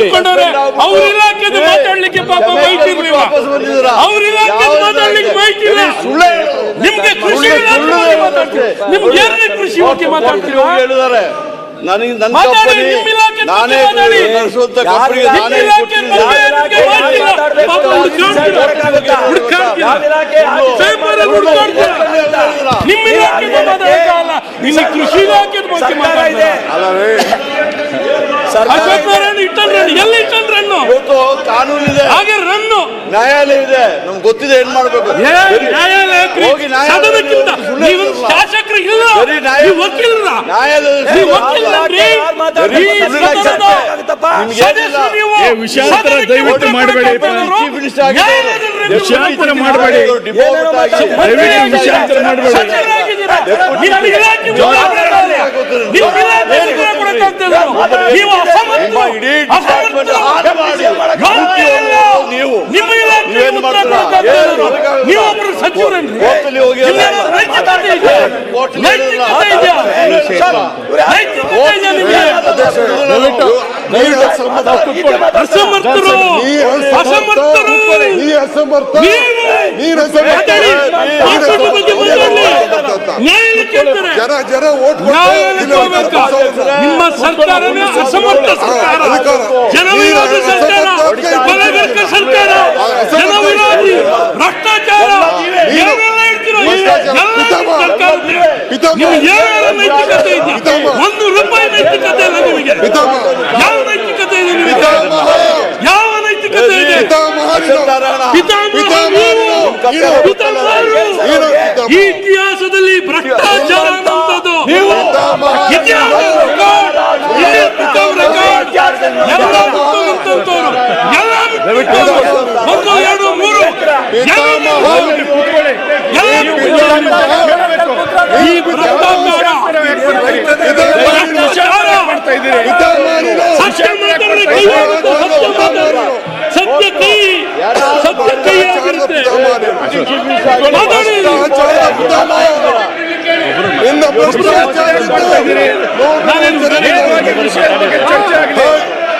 ತುಂಬಿಕೊಂಡವ್ರೆ ಅವ್ರ ಇಲಾಖೆದು ಮಾತಾಡ್ಲಿಕ್ಕೆ ಪಾಪ ಮಾಹಿತಿ ಇರ್ಲಿಲ್ಲ ಅವ್ರ ಇಲಾಖೆದು ಮಾತಾಡ್ಲಿಕ್ಕೆ ಮಾಹಿತಿ ಇಲ್ಲ ನಿಮ್ಗೆ ಕೃಷಿ ಇಲಾಖೆ ಮಾತಾಡ್ತೀವಿ. ನಿಮ್ಗೆ ಏನೇ ಕೃಷಿ ಬಗ್ಗೆ ಮಾತಾಡ್ತೀರಾ? ಹೇಳಿದ್ದಾರೆ. ನನಗೆ ನನ್ನ ಮಾತಾಡಿ, ಕಂಪನಿ ನಿಮ್ಮ ಇಲಾಖೆ ನಾನೇ. ನಡೆಸುವಂತ ಕಂಪನಿಗೆ ನಾನೇ ಇಲಾಖೆ. ಬಗ್ಗೆ ಇಲ್ಲ. ಪಾಪ ನಮ್ಗೆ ಗೊತ್ತಿದೆ ಏನ್ ಮಾಡ್ಬೇಕು? ಹೋಗಿ ಶಾಸಕರು ಇಲ್ಲ ವಕೀಲರ ದಯವಿಟ್ಟು ಮಾಡಬೇಡಿ. ನೀವು ಮಾಡಬೇಡಿ. ದಯವಿಟ್ಟು ಮಾಡಬೇಡಿ. ಜನ ಜನ ಓಟ್? ನಿಮ್ಮ ಸರ್ಕಾರನೇ ಅಸಮರ್ಥ ಸರ್ಕಾರ. ಜನ ವಿರೋಧಿ ಸರ್ಕಾರ ಬಲಗರ್ಕ ಸರ್ಕಾರ ಜನ ವಿರೋಧಿ ಭ್ರಷ್ಟಾಚಾರ ಏನೆಲ್ಲ ಹೇಳ್ತೀರೋ ಎಲ್ಲ ನಿಮ್ಮ ಸರ್ಕಾರದ್ದೇ. ನಿಮ್ಗೆ ನೈತಿಕತೆ ಇದೆ ಒಂದು ರೂಪಾಯಿ ನೈತಿಕತೆ ಇಲ್ಲ ನಿಮಗೆ. ಯಾವ ನೈತಿಕತೆ ಇದೆ ನಿಮಗೆ? ಯಾವ ನೈತಿಕತೆ ಇದೆ? ಈ ಇತಿಹಾಸದಲ್ಲಿ ಭ್ರಷ್ಟಾಚಾರ ಅನ್ನುವಂಥದ್ದು. ಇತಿಹಾಸ. ಒಂದು ಎರಡು ಮೂರು. ಎಲ್ಲ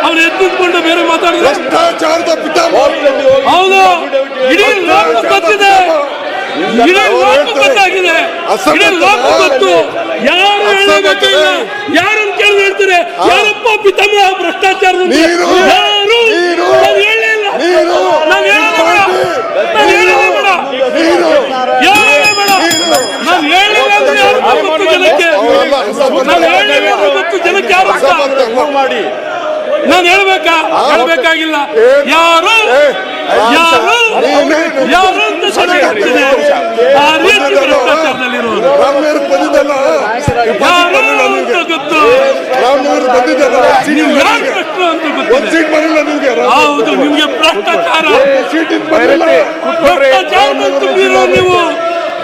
ಅವ್ರು ಎದ್ದುಕೊಂಡು ಬೇರೆ ಮಾತಾಡಿದ್ರೆ. ಹೌದು. ಇಡೀ ಲೋಕ ಗೊತ್ತಿದೆ. ಇಡೀ ಲೋಕ ಗೊತ್ತಾಗಿದೆ. ಇಡೀ ಲೋಕ ಗೊತ್ತು. ಯಾರು ಹೇಳಬೇಕಿಲ್ಲ ಯಾರನ್ನು ಕೇಳಿ ಹೇಳ್ತಾರೆ ಯಾರಪ್ಪ ಪಿತಾಮಹ. ಯಾರು? ನೀನು. ಹೇಳಿಲ್ಲ ನೀನು. ಹೇಳಿಲ್ಲ ಬೇಡ. ಹೇಳಿಲ್ಲ ಬೇಡ. ನೀನು ಹೇಳಿಲ್ಲ ಬೇಡ. ನಾವು ಹೇಳಿಲ್ಲ ಅಂದ್ರೆ ಯಾರು ಜನಕ್ಕೆ? ಜನಕ್ಕೆ ಯಾರು. ಮಾಡಿ. ನಾನು ಹೇಳ್ಬೇಕಾ? ಹೇಳ್ಬೇಕಾಗಿಲ್ಲ. ಯಾರು? ಯಾರು? ಯಾರು ಅಂತ ಆ ರೀತಿ ಯಾರು ಗೊತ್ತು? ನೀವು ಯಾರು ಅಂತ ಗೊತ್ತಿದೆ. ಹೌದು ನಿಮ್ಗೆ ಭ್ರಷ್ಟಾಚಾರ. ಭ್ರಷ್ಟಾಚಾರ ತುಂಬಿರೋ ನೀವು.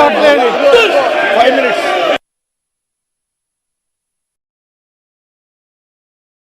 stop playing. Five minutes.